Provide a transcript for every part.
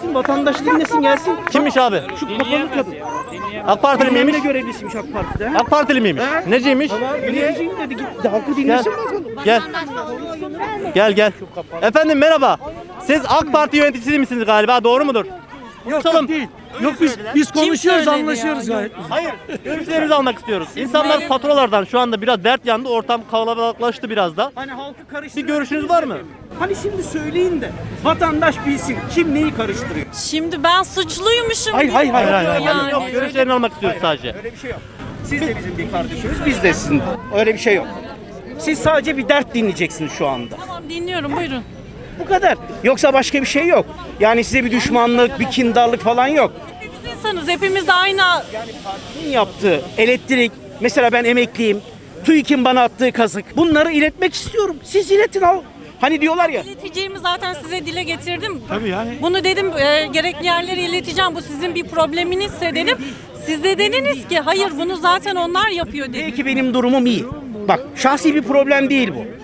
Gelsin vatandaş dinlesin gelsin. Kimmiş abi? Şu kapalı kadın. AK Partili miymiş? görevlisiymiş AK Parti'de. AK Partili miymiş? He? Neciymiş? Dinleyeceğim dedi git halkı dinlesin bakalım. Gel. Gel gel. Efendim merhaba. Siz AK Parti yöneticisi misiniz galiba? Doğru mudur? Yok Konuşalım. değil. Yok biz biz konuşuyoruz söyledi anlaşıyoruz ya? gayet. Hayır. Görüşlerinizi almak istiyoruz. İnsanlar faturalardan şu anda biraz dert yandı. Ortam kalabalıklaştı biraz da. Hani halkı Bir karıştırıyor. görüşünüz var mı? Hani şimdi söyleyin de vatandaş bilsin kim neyi karıştırıyor. Şimdi ben suçluymuşum. Hayır, hayır, hayır, hayır, hayır. yani. Yok görüşlerini almak istiyoruz sadece. Öyle bir şey yok. Siz de bizim bir kardeşimiz, biz de sizin. Öyle bir şey yok. Siz sadece bir dert dinleyeceksiniz şu anda. Tamam dinliyorum buyurun. Bu kadar. Yoksa başka bir şey yok. Yani size bir düşmanlık, bir kindarlık falan yok. Hepimiz insanız. Hepimiz aynı. Kim yaptığı elektrik, mesela ben emekliyim. TÜİK'in bana attığı kazık. Bunları iletmek istiyorum. Siz iletin al. Hani diyorlar ya. İleteceğimi zaten size dile getirdim. Tabii yani. Bunu dedim e, gerekli yerlere ileteceğim. Bu sizin bir probleminizse dedim. Siz de dediniz ki hayır bunu zaten onlar yapıyor dediniz. Belki benim durumum iyi. Bak şahsi bir problem değil bu.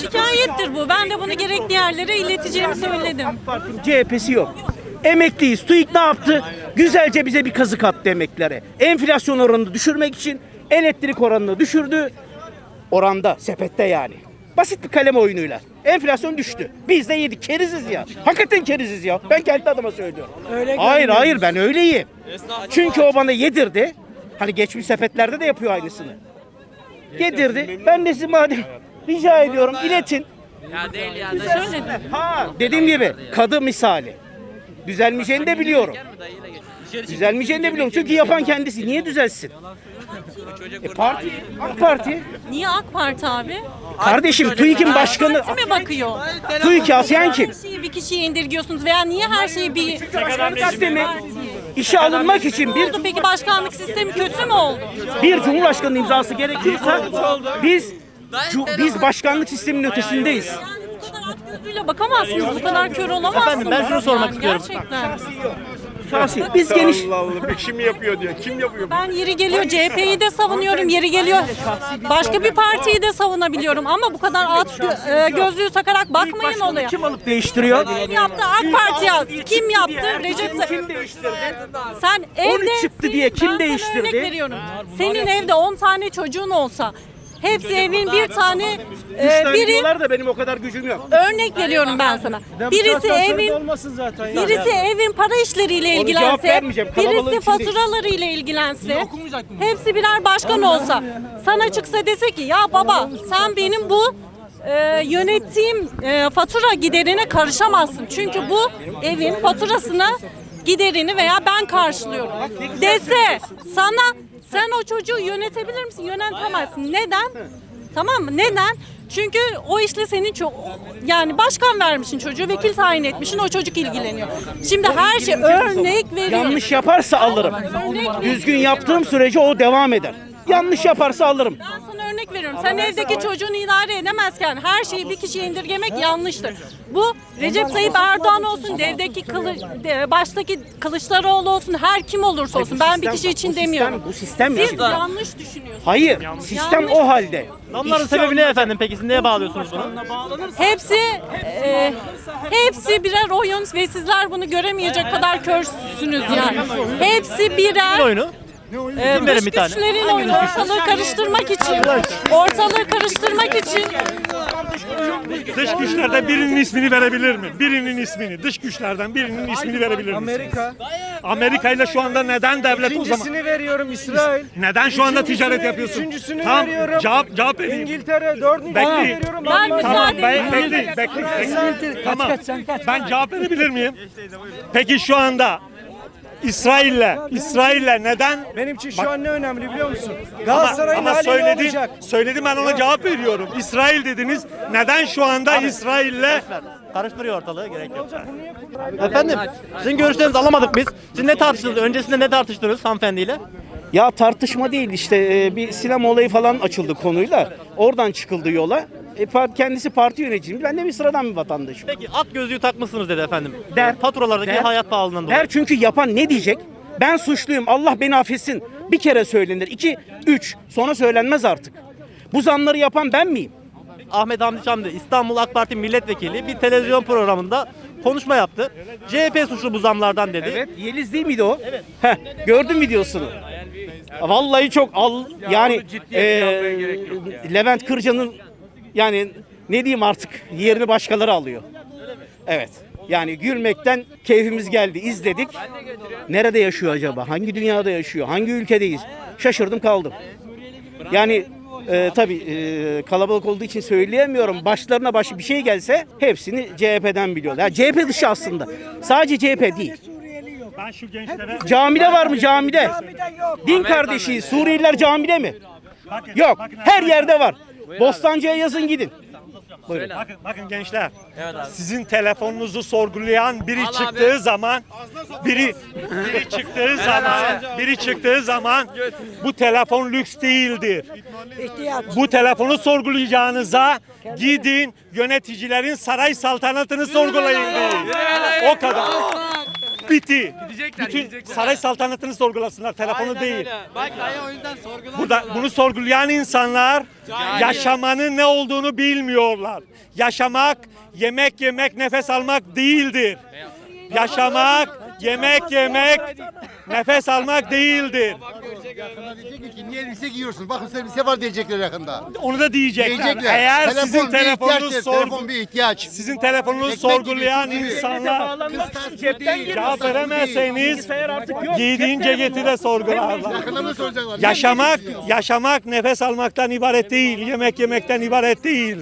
Şikayettir bu. Ben de bunu gerekli yerlere ileteceğimi söyledim. CHP'si yok. Emekliyiz. TÜİK ne yaptı? Güzelce bize bir kazık attı emeklilere. Enflasyon oranını düşürmek için elektrik oranını düşürdü. Oranda, sepette yani. Basit bir kalem oyunuyla. Enflasyon düştü. Biz de yedik. Keriziz ya. Hakikaten keriziz ya. Ben kendi adıma söylüyorum. hayır hayır ben öyleyim. Çünkü o bana yedirdi. Hani geçmiş sepetlerde de yapıyor aynısını. Yedirdi. Ben de size madem rica ediyorum iletin. Söyledim. Ha dediğim gibi kadı misali. Düzelmeyeceğini de biliyorum. Düzelmeyeceğini de biliyorum. Çünkü yapan kendisi. Niye düzelsin? E parti, AK Parti. Niye AK Parti abi? Kardeşim TÜİK'in başkanı. Parti mi bakıyor? TÜİK'i asyan kim? Her şeyi bir kişiye indirgiyorsunuz veya niye her şeyi bir... Sistemi işe alınmak için bir oldu peki başkanlık sistemi kötü mü oldu? bir cumhurbaşkanı imzası gerekiyorsa biz cu- biz başkanlık sisteminin ötesindeyiz. Yani bu kadar at gözüyle bakamazsınız, bu kadar kör olamazsınız. Efendim, ben şunu sormak Yani istiyorum. Gerçekten. Şahsi biz geniş Allah Allah kim yapıyor diyor. Kim yapıyor? Ben yeri geliyor CHP'yi de savunuyorum, yeri geliyor başka bir partiyi de savunabiliyorum. Ama bu kadar at gö- e, gözlüğü takarak bakmayın olaya. kim alıp değiştiriyor? Kim yaptı? AK Parti yaptı. Kim yaptı? Recep Tayyip. Kim değiştirdi? Sen evde çıktı diye kim ben sana değiştirdi? örnek veriyorum. Senin evde 10 tane çocuğun olsa hepsi evin bir tane e, Üçten biri da benim o kadar gücüm yok. örnek veriyorum ben sana. Birisi evin olmasın zaten ya. Birisi evin para işleriyle cevap ilgilense, vermeyeceğim. Kalabalığın birisi içindeyiz. faturalarıyla ilgilense, hepsi birer başkan olsa, sana çıksa dese ki ya baba sen benim bu e, yönettiğim e, fatura giderine karışamazsın. Çünkü bu evin faturasını giderini veya ben karşılıyorum. Dese sana sen o çocuğu yönetebilir misin? Yönetemezsin. Neden? Tamam mı? Neden? Çünkü o işle senin çok yani başkan vermişsin çocuğu, vekil tayin etmişsin, o çocuk ilgileniyor. Şimdi her şey örnek veriyorum. Yanlış yaparsa alırım. Düzgün yaptığım sürece o devam eder. Yanlış yaparsa alırım. Veriyorum. Sen evdeki çocuğunu idare edemezken her şeyi bir kişiye indirgemek yanlıştır. Bu Recep Tayyip Erdoğan olsun, devdeki kılı, de- baştaki Kılıçdaroğlu olsun, her kim olursa olsun. Ben bir kişi için demiyorum. bu sistem Siz yanlış düşünüyorsunuz. Hayır, sistem o halde. Zamların sebebi ne efendim peki? Siz neye bağlıyorsunuz bunu? Hepsi e, hepsi birer oyun ve sizler bunu göremeyecek kadar körsünüz yani. Hepsi birer oyunu? E, İzin verin dış bir tane. güçlerin oyunu. Ortalığı karıştırmak için. Ortalığı karıştırmak için. Dış güçlerden birinin ismini verebilir mi? Birinin ismini. Dış güçlerden birinin ismini verebilir mi? Amerika. Amerika ile şu anda neden devlet o zaman? İkincisini veriyorum İsrail. Neden şu anda Üçüncüsünü- ticaret yapıyorsun? Üçüncüsünü Tamam, veriyorum. cevap cevap vereyim. İngiltere dördüncüsünü Bekleyin. veriyorum. Ben Almanya- müsaade Tamam, ben, bekleyin, bekleyin. Tamam. Ben cevap verebilir miyim? Peki şu anda İsrail'le, İsrail'le neden Benim için şu an ne önemli biliyor musun? ama, Galatasaray'ın ama hali ne söyledi, olacak? söyledi ben ona cevap veriyorum. İsrail dediniz. Neden şu anda İsrail'le Karıştırıyor ortalığı gerek yok. Efendim sizin görüşlerinizi alamadık biz. Siz ne tartıştınız? Öncesinde ne tartıştınız hanımefendiyle? Ya tartışma değil işte e, bir sinema olayı falan açıldı konuyla. Oradan çıkıldı yola. E, kendisi parti yöneticisi. Ben de bir sıradan bir vatandaşım. Peki at gözlüğü takmışsınız dedi efendim. Der. Faturalardaki Der. hayat pahalılığından dolayı. Der çünkü yapan ne diyecek? Ben suçluyum. Allah beni affetsin. Bir kere söylenir. İki, üç. Sonra söylenmez artık. Bu zamları yapan ben miyim? Ahmet Hamdi Çamlı İstanbul AK Parti milletvekili bir televizyon programında konuşma yaptı. CHP suçlu bu zamlardan dedi. Evet, Yeliz değil miydi o? Evet. Heh, gördüm videosunu. Vallahi çok al yani eee, Levent Kırca'nın yani ne diyeyim artık yerini başkaları alıyor. Evet. Yani gülmekten keyfimiz geldi, izledik. Nerede yaşıyor acaba? Hangi dünyada yaşıyor? Hangi ülkedeyiz? Şaşırdım kaldım. Yani e, tabii e, kalabalık olduğu için söyleyemiyorum. Başlarına başı bir şey gelse hepsini CHP'den biliyorlar. Yani CHP dışı aslında. Sadece CHP değil. Ben şu gençlere Camide var mı camide? Din kardeşi Suriyeliler camide mi? Yok. Her yerde var. Bostancı'ya yazın gidin. Bakın, bakın gençler. Sizin telefonunuzu sorgulayan biri çıktığı zaman biri biri çıktığı zaman biri çıktığı zaman bu telefon lüks değildir. Bu telefonu sorgulayacağınıza gidin yöneticilerin saray saltanatını sorgulayın deyin. O kadar. Bitti. Bütün saray saltanatını sorgulasınlar, telefonu değil. Bak dayı o yüzden sorgular. Burada bunu sorgulayan insanlar yaşamanın ne olduğunu bilmiyorlar. Yaşamak, yemek yemek, nefes almak değildir. Yaşamak, yemek yemek, nefes almak değildir. Diyecek ki niye elbise giyiyorsun? Bakın elbise var diyecekler yakında. Onu da diyecekler. Diyecekler. Eğer Telefon sizin telefonunuz sorgu Telefon bir ihtiyaç. sizin telefonunuzu Ekmek sorgulayan gibi, gibi. insanlar cepten Cevap giriyorsun. veremezseniz Bilgisayar artık yok. giydiğince geti de sorgularlar. Yakında mı soracaklar? Yaşamak, yaşamak nefes almaktan ibaret değil, yemek yemekten ibaret değil.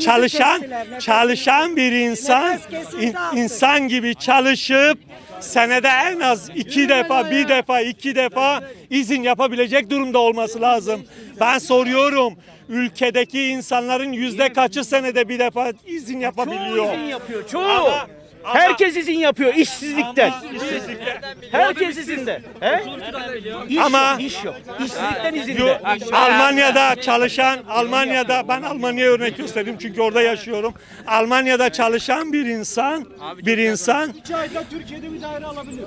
Çalışan, çalışan bir insan, in- insan gibi çalışıp senede en az iki defa, bir defa, iki defa izin yapabilecek durumda olması lazım. Ben soruyorum, ülkedeki insanların yüzde kaçı senede bir defa izin Çoğu yapabiliyor? izin yapıyor. Çoğu. Ama- Herkes izin yapıyor işsizlikten. Herkes izinde. He? İş Ama- yok, iş yok. İşsizlikten izinde. Almanya'da çalışan, Almanya'da ben Almanya'ya örnek göstereyim çünkü orada yaşıyorum. Almanya'da çalışan bir insan, bir insan İki ayda Türkiye'de bir daire alabilir.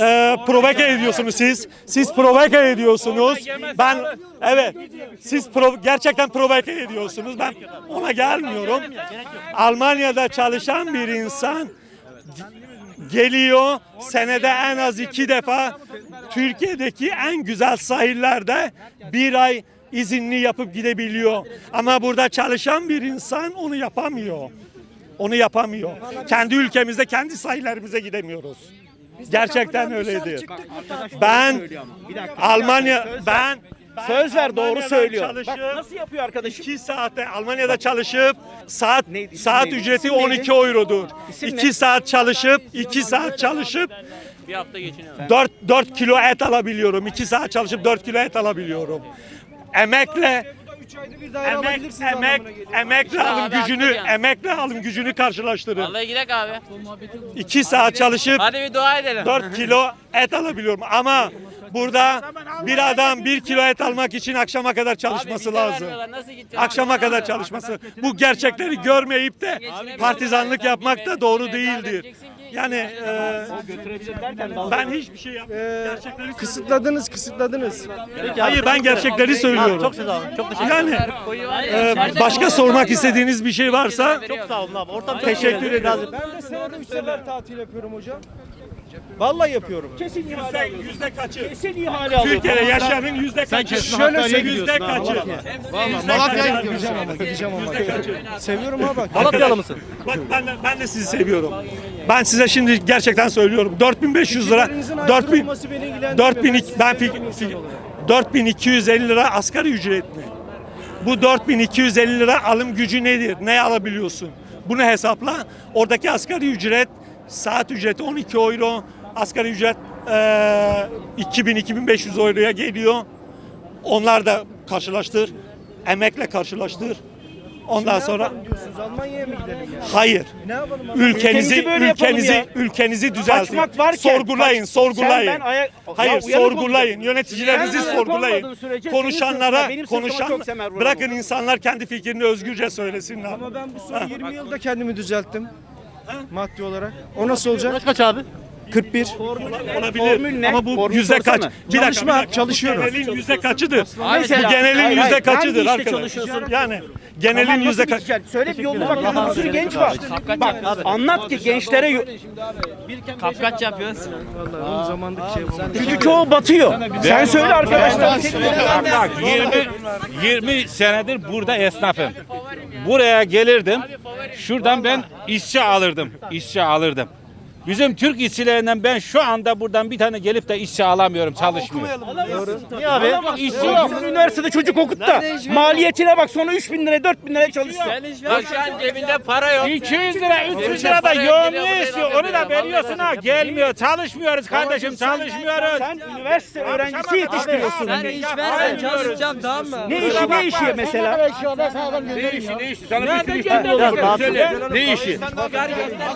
e, provoke ediyorsunuz siz. Siz provoke ediyorsunuz. Ben evet. Siz prov- gerçekten provoke ediyorsunuz. Ben ona gelmiyorum. Almanya'da çalışan bir insan geliyor senede en az iki defa Türkiye'deki en güzel sahillerde bir ay izinli yapıp gidebiliyor. Ama burada çalışan bir insan onu yapamıyor. Onu yapamıyor. Kendi ülkemizde kendi sahillerimize gidemiyoruz. Gerçekten öyledir. Ben Almanya ben Söz ver doğru Almanya'da söylüyor. çalışıp- Bak nasıl yapıyor arkadaşım? 2 saatte Almanya'da çalışıp saat Neydi, isim saat neydi? ücreti İsim neydi? 12 eurodur. İsim 2 ne? saat çalışıp 2 saat çalışıp Bir hafta geçiniyor. 4 4 kilo et alabiliyorum. 2 saat çalışıp 4 kilo et alabiliyorum. Emekle Üç ayda bir daire emek alabilirsiniz emek emekle abi, alım haklı gücünü yani. emekle alım gücünü karşılaştırın. Vallahi gidelim abi. 2 saat çalışıp Hadi bir dua edelim. 4 kilo et alabiliyorum ama burada bir adam 1 kilo et almak için akşama kadar çalışması lazım. Akşama kadar çalışması. Bu gerçekleri görmeyip de partizanlık yapmak da doğru değildir. Yani e, ben hiçbir şey yapmıyorum. Gerçekleri söylüyorum. Kısıtladınız, kısıtladınız. Hayır ben gerçekleri söylüyorum. Çok sağ olun. Çok teşekkür Yani e, başka sormak istediğiniz bir şey varsa Çok sağ olun abi. Ortam Teşekkür ederim. Ben de senede üç sefer tatil yapıyorum hocam. Vallahi yapıyorum. Kesin ihale alıyor. yüzde kaçı? Kesin ihale alıyor. Türkiye'de yaşayanın yüzde kaçı? Şöyle söyleyeyim. Yüzde kaçı? Malatya'ya gidiyoruz. Gideceğim ama. Seviyorum abi bak. Malatyalı mısın? Bak ben de, ben de sizi seviyorum. Ben size şimdi gerçekten söylüyorum. 4500 lira, Fikrlerinizin ayrı 4000 olması beni ilgilendirmiyor. 4000 Ben sizi ben seviyorum fik- insan fik- olarak. 4250 lira asgari ücret mi? Bu 4250 lira alım gücü nedir? Ne alabiliyorsun? Bunu hesapla. Oradaki asgari ücret saat ücreti 12 euro. Asgari ücret eee 2000-2500 euroya geliyor. Onlar da karşılaştır. Emekle karşılaştır. Ondan sonra Diyorsunuz Almanya'ya mı gidelim yani? hayır. Ne yapalım abi? Ülkenizi Ülkemizi böyle yapalım ülkenizi ülkenizi düzeltin. Kaçmak varken- sorgulayın, kaç- sorgulayın. Sen ben ayak- Hayır, Ya uyanık sorgulayın. olun. Yöneticilerinizi uyanık sorgulayın. olmadığın sürece senin Konuşanlara, benim sırtıma konuşan çok semer bırakın bu. insanlar kendi fikrini özgürce söylesinler. Ama ben bu son 20 yılda kendimi düzelttim. Maddi olarak. O nasıl olacak? Yaş kaç abi? 41. Olabilir. Formül ne? Ama bu Formül yüzde sorsana. kaç? Bir dakika, Çalışma, bir dakika. çalışıyorum. Genelin yüzde kaçıdır? Mesela- Bu genelin Hayır, yüzde hayır. kaçıdır Hangi işte arkadaş? çalışıyorsun? Yani genelin Tamam, yüzde kaç? Söyle bir yolunu bak. Bir sürü genç var. Bak anlat ki gençlere yo- Kapkaç yapıyoruz. çünkü çoğu batıyor. Sen söyle arkadaşlar. Bak 20 20 senedir burada esnafım. Buraya gelirdim. Şuradan ben işçi alırdım. İşçi alırdım. Bizim Türk işçilerinden ben şu anda buradan bir tane gelip de işçi alamıyorum, çalışmıyor. Niye abi? İşçi yok. Üniversitede çocuk okut da maliyetine bak sonra 3000 lira 4000 liraya çalışsın. Bak şu an cebinde para yok. 200 lira, 300 lira da yoğunluğu istiyor. Onu da veriyorsun ha. Gelmiyor. Çalışmıyoruz kardeşim, çalışmıyoruz. Sen üniversite öğrencisi yetiştiriyorsun. Sen iş versen çalışacağım tamam mı? Ne işi ne işi mesela? Ne işi, ne işi? Sana bir sürü iş anlatıyorum. Söyle. Ne işi?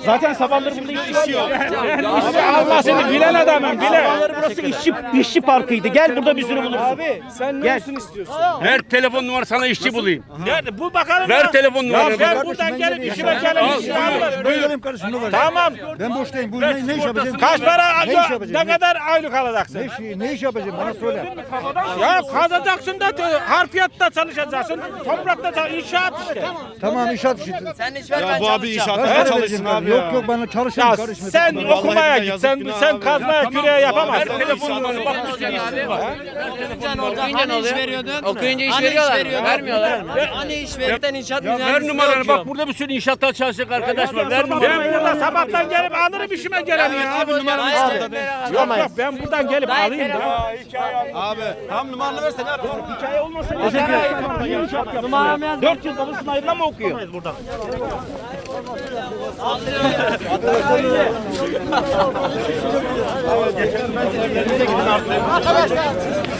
Zaten sabahları burada işçi var. Abi Allah seni bilen adamım, bilen. Burası işçi, işçi parkıydı. Gel burada bir sürü bulursun. Abi sen ne olsun istiyorsun? Ver telefon numarası sana işçi bulayım. Nerede? Bu bakalım Ver ya. telefon Ya numaranı. ben buradan gelip işime gelip. Ben geleyim kardeşim ne var? Tamam. Ben boştayım. Bu ne, ne iş yapacağım? Kaç para Ne iş yapacağım? Ne kadar aylık alacaksın? Ne iş, ne iş yapacağım bana söyle. Ya kazacaksın da harfiyatta çalışacaksın. Toprakta inşaat işte. Tamam inşaat işi. Sen iş ver ben Bu abi çalışacağım. inşaatta çalışsın abi Yok ya. yok bana çalışayım Ya karışma. Sen okumaya git. Sen sen kazmaya küreye yapamazsın. Okuyunca ne oluyor? Okuyunca iş veriyorlar? Vermiyorlar. Hani iş verirken inşaat Ver mühendisliği numaranı okuyor. bak burada bir sürü inşaatta çalışacak arkadaş var. Ver Ben numaranı. burada sabahtan gelip alırım işime geleni ya. Abi numaramı Yok yok ben buradan gelip alayım da. Hikaye olmasa ne yapıyorsun? Numaram yaz. 4 yıl babasının ayrıla mı okuyor? Arkadaşlar.